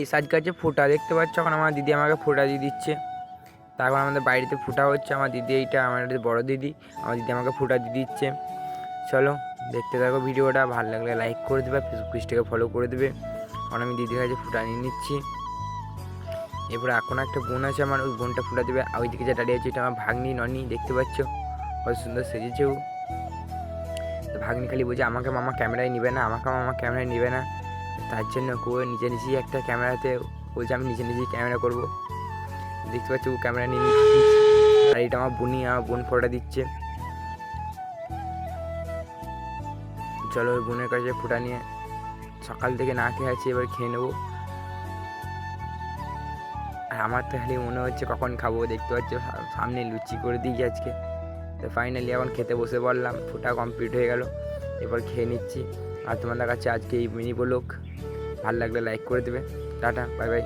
এই সাজ কাছে ফোঁটা দেখতে পাচ্ছ, এখন আমার দিদি আমাকে ফোঁটা দিয়ে দিচ্ছে। তারপর আমাদের বাড়িতে ফোঁটা হচ্ছে, আমার দিদি এইটা, আমার বড় দিদি, আমার দিদি আমাকে ফোঁটা দিয়ে দিচ্ছে। চলো, দেখতে থাকো ভিডিওটা, ভালো লাগলে লাইক করে দেবে ফেসবুক পেজটাকে ফলো করে দেবে। এখন আমি দিদির কাছে ফোঁটা নিয়ে নিচ্ছি। এরপরে এখন একটা বোন আছে আমার, ওই বোনটা ফোঁটা দেবে। আর ওইদিকে যে দাঁড়িয়ে আছে, এটা আমার ভাগ্নি, ননি, দেখতে পাচ্ছ? কত সুন্দর সেজেছেও তো ভাগ্নি খালি বলছে, আমাকে মামা ক্যামেরায় নিবে না, আমাকে মামা ক্যামেরায় নিবে না। তার জন্য ও নিজে নিজেই একটা ক্যামেরাতে বলছে, আমি নিজে নিজেই ক্যামেরা করব। দেখতে পাচ্ছি ও ক্যামেরা নিয়ে আর এটা আমার বোনই, আমার বোন ফটোটা দিচ্ছে। চলো ওই বোনের কাছে ফোটা নিয়ে সকাল থেকে না খেয়ে আছি, এবার খেয়ে নেব। আর আমার তো খালি মনে হচ্ছে কখন খাব, দেখতে পাচ্ছ সামনে লুচি করে দিয়েছি আজকে। তো ফাইনালি এখন খেতে বসে পড়লাম ফোটা কমপ্লিট হয়ে গেল। এবার খেয়ে নিচ্ছি। আর তোমাদের কাছে আজকে এই মিনি ব্লগ ভালো লাগলে লাইক করে দেবে। Tata bye bye